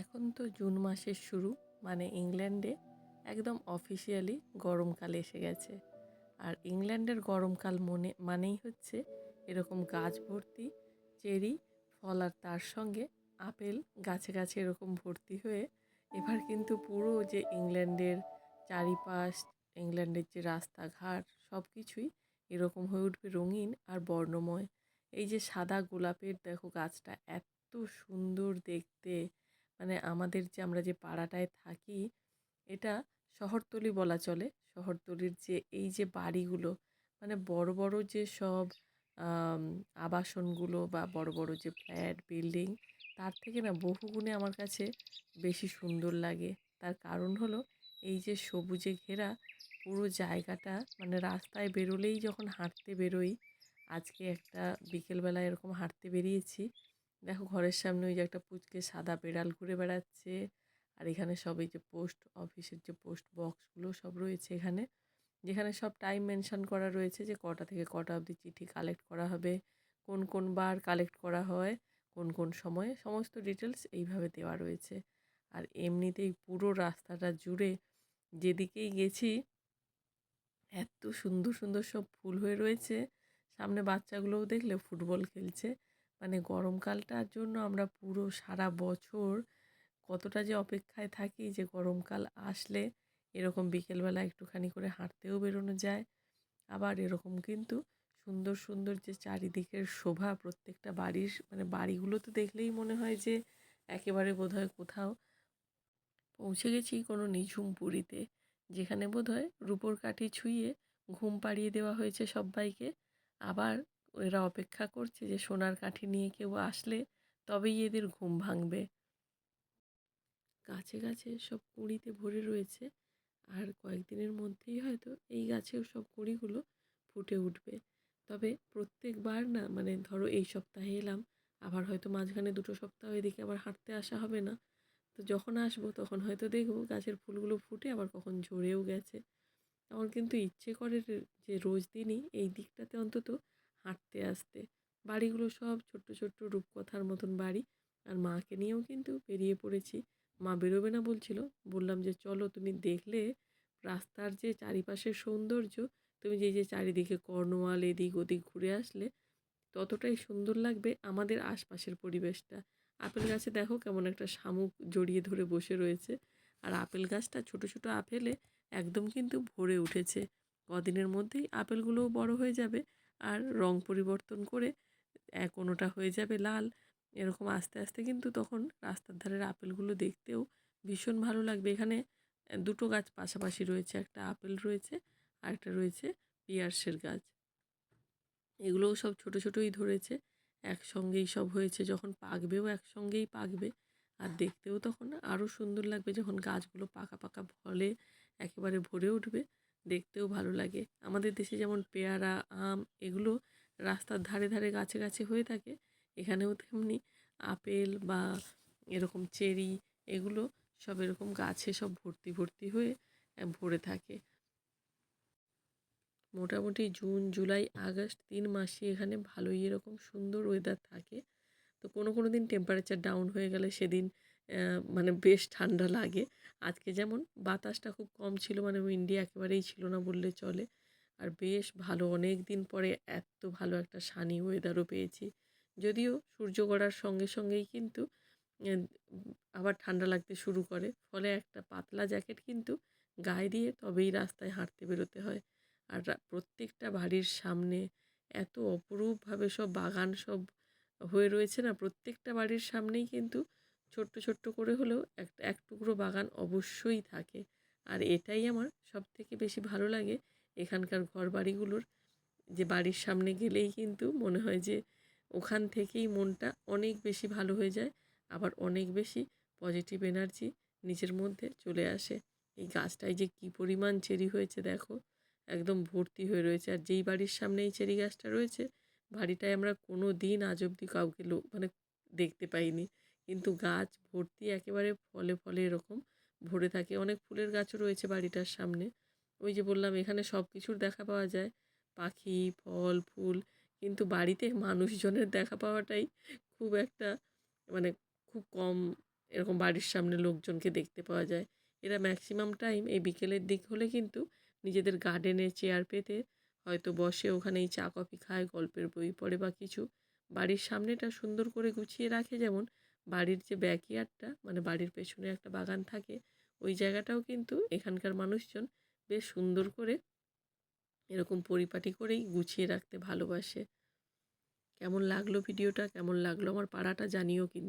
এখন তো জুন মাসের শুরু মানে ইংল্যান্ডে একদম অফিসিয়ালি গরমকাল এসে গেছে। আর ইংল্যান্ডের গরমকাল মনে, মানেই হচ্ছে এরকম গাছ ভর্তি, চেরি, ফল আর তার সঙ্গে আপেল গাছে গাছে এরকম ভর্তি হয়ে এবার কিন্তু পুরো যে ইংল্যান্ডের চারিপাশ, ইংল্যান্ডের যে রাস্তাঘাট সব কিছুই এরকম হয়ে উঠবে রঙিন আর বর্ণময়। এই যে সাদা গোলাপের দেখো গাছটা, এত সুন্দর দেখতে। মানে আমাদের যে আমরা যে পাড়াটায় থাকি, এটা শহরতলি বলা চলে। শহরতলির যে এই যে বাড়িগুলো মানে বড় বড় যে সব আবাসনগুলো বা বড় বড় যে ফ্ল্যাট, বিল্ডিং, তার থেকে না বহুগুণে আমার কাছে বেশি সুন্দর লাগে। তার কারণ হলো এই যে সবুজে ঘেরা পুরো জায়গাটা মানে রাস্তায় বেরোলেই যখন হাঁটতে বেরোই, আজকে একটা বিকেলবেলা এরকম হাঁটতে বেরিয়েছি দেখো ঘরের সামনে ওই যে একটা পুচকে সাদা বেড়াল ঘুরে বেড়াচ্ছে। আর এখানে সব এই যে পোস্ট অফিসের যে পোস্ট বক্সগুলো সব রয়েছে এখানে। যেখানে সব টাইম মেনশন করা রয়েছে যে কটা থেকে কটা অবধি চিঠি কালেক্ট করা হবে, কোন কোন বার কালেক্ট করা হয়, কোন কোন সময়ে। সমস্ত ডিটেলস এইভাবে দেওয়া রয়েছে। আর এমনিতেই পুরো রাস্তাটা জুড়ে যেদিকেই গেছি, এত সুন্দর সুন্দর সব ফুল হয়ে রয়েছে। সামনে বাচ্চাগুলোও দেখলে ফুটবল খেলছে। মানে গরমকালটার জন্য আমরা পুরো সারা বছর কতটা যে অপেক্ষায় থাকি যে গরমকাল আসলে এরকম বিকেলবেলা একটুখানি করে হাঁটতেও বেরোনো যায়। আবার এরকম কিন্তু সুন্দর সুন্দর যে চারিদিকের শোভা প্রত্যেকটা বাড়ির মানে বাড়িগুলো তো দেখলেই মনে হয় যে একেবারে বোধহয় কোথাও পৌঁছে গেছি কোনো নিঝুম পুরীতে, যেখানে বোধহয় রূপোর কাঠি ছুঁয়ে ঘুম পাড়িয়ে দেওয়া হয়েছে সব্বাইকে আবার এরা অপেক্ষা করছে যে সোনার কাঠি নিয়ে কেউ আসলে তবেই এদের ঘুম ভাঙবে। গাছে গাছে সব কুঁড়িতে ভরে রয়েছে আর কয়েকদিনের মধ্যেই হয়তো এই গাছেও সব কুঁড়িগুলো ফুটে উঠবে। তবে প্রত্যেকবার না মানে ধরো এই সপ্তাহে এলাম, আবার হয়তো মাঝখানে দুটো সপ্তাহ এদিকে আবার হাঁটতে আসা হবে না। তো যখন আসব তখন হয়তো দেখব গাছের ফুলগুলো ফুটে আবার কখন ঝরেও গেছে। আমার কিন্তু ইচ্ছে করে যে রোজ দিনই এই দিকটাতে অন্তত আসতে। বাড়িগুলো সব ছোট্ট ছোট্ট রূপকথার মতন বাড়ি। আর মাকে নিয়েও কিন্তু বেরিয়ে পড়েছি। মা বেরোবে না বলছিল। বললাম যে, চলো, তুমি দেখলে রাস্তার যে চারিপাশের সৌন্দর্য, তুমি যে যে চারিদিকে কর্নওয়াল এদিক ওদিক ঘুরে আসলে, ততটাই সুন্দর লাগবে আমাদের আশপাশের পরিবেশটা। আপেল গাছে দেখো কেমন একটা শামুক জড়িয়ে ধরে বসে রয়েছে। আর আপেল গাছটা ছোট ছোট আপেলে একদম কিন্তু ভরে উঠেছে। কদিনের মধ্যেই আপেলগুলোও বড় হয়ে যাবে। আর রং পরিবর্তন করে কোনোটা হয়ে যাবে লাল, এরকম আস্তে আস্তে কিন্তু তখন রাস্তার ধারের আপেলগুলো দেখতেও ভীষণ ভালো লাগবে। এখানে দুটো গাছ পাশাপাশি রয়েছে, একটা আপেল রয়েছে আর একটা রয়েছে পিয়ার্সের গাছ। এগুলোও সব ছোট ছোটোই ধরেছে, একসঙ্গেই সব হয়েছে, যখন পাকবেও একসঙ্গেই পাকবে। আর দেখতেও তখন আরও সুন্দর লাগবে যখন গাছগুলো পাকা পাকা ফলে একেবারে ভরে উঠবে। দেখতেও ভালো লাগে। আমাদের দেশে যেমন পেয়ারা, আম এগুলো রাস্তার ধারে ধারে গাছে গাছে হয়ে থাকে, এখানেও তেমনি আপেল বা এরকম চেরি এগুলো সব এরকম গাছে সব ভর্তি ভর্তি হয়ে ভরে থাকে। মোটামুটি জুন, জুলাই, আগস্ট তিন মাসই এখানে ভালোই এরকম সুন্দর ওয়েদার থাকে। তো কোনো কোনো দিন টেম্পারেচার ডাউন হয়ে গেলে সেদিন মানে বেশ ঠান্ডা লাগে। আজকে যেমন বাতাসটা খুব কম ছিল মানে উইন্ডি একেবারেই ছিল না বললে চলে। আর বেশ ভালো অনেক দিন পরে এত ভালো একটা সানি ওয়েদারও পেয়েছি। যদিও সূর্য গড়ার সঙ্গে সঙ্গেই কিন্তু আবার ঠান্ডা লাগতে শুরু করে। ফলে একটা পাতলা জ্যাকেট কিন্তু গায়ে দিয়ে তবেই রাস্তায় হাঁটতে বেরোতে হয়। আর প্রত্যেকটা বাড়ির সামনে এত অপরূপভাবে সব বাগান সব হয়ে রয়েছে না, প্রত্যেকটা বাড়ির সামনেই কিন্তু ছোট্ট ছোট্ট করে হলেও একটা এক টুকরো বাগান অবশ্যই থাকে। আর এটাই আমার সব থেকে বেশি ভালো লাগে এখানকার ঘর বাড়িগুলোর যে বাড়ির সামনে গেলেই কিন্তু মনে হয় যে ওখান থেকেই মনটা অনেক বেশি ভালো হয়ে যায়, আবার অনেক বেশি পজিটিভ এনার্জি নিজের মধ্যে চলে আসে। এই গাছটায় যে কী পরিমাণ চেরি হয়েছে দেখো, একদম ভর্তি হয়ে রয়েছে। আর যেই বাড়ির সামনে এই চেরি গাছটা রয়েছে, বাড়িটায় আমরা কোনো দিন আজ অবধি কাউকে লোক মানে দেখতে পাইনি। কিন্তু গাছ ভর্তি একেবারে ফলে ফলে এরকম ভরে থাকে। অনেক ফুলের গাছও রয়েছে বাড়িটার সামনে। ওই যে বললাম, এখানে সব কিছুর দেখা পাওয়া যায়। পাখি, ফল, ফুল, কিন্তু বাড়িতে মানুষজনের দেখা পাওয়াটাই খুব একটা মানে খুব কম এরকম বাড়ির সামনে লোকজনকে দেখতে পাওয়া যায়। এরা ম্যাক্সিমাম টাইম এই বিকেলের দিক হলে কিন্তু নিজেদের গার্ডেনে চেয়ার পেতে, হয়তো বসে ওখানেই চা কফি খায়, গল্পের বই পড়ে বা কিছু। বাড়ির সামনেটা সুন্দর করে গুছিয়ে রাখে যেমন বাড়ির যে ব্যাকইয়ার্ডটা মানে বাড়ির পেছনে একটা বাগান থাকে, ওই জায়গাটাও কিন্তু এখানকার মানুষজন বেশ সুন্দর করে এরকম পরিপাটি করেই গুছিয়ে রাখতে ভালোবাসে। কেমন লাগল ভিডিওটা? কেমন লাগল আমার পাড়াটা জানিও কিন্তু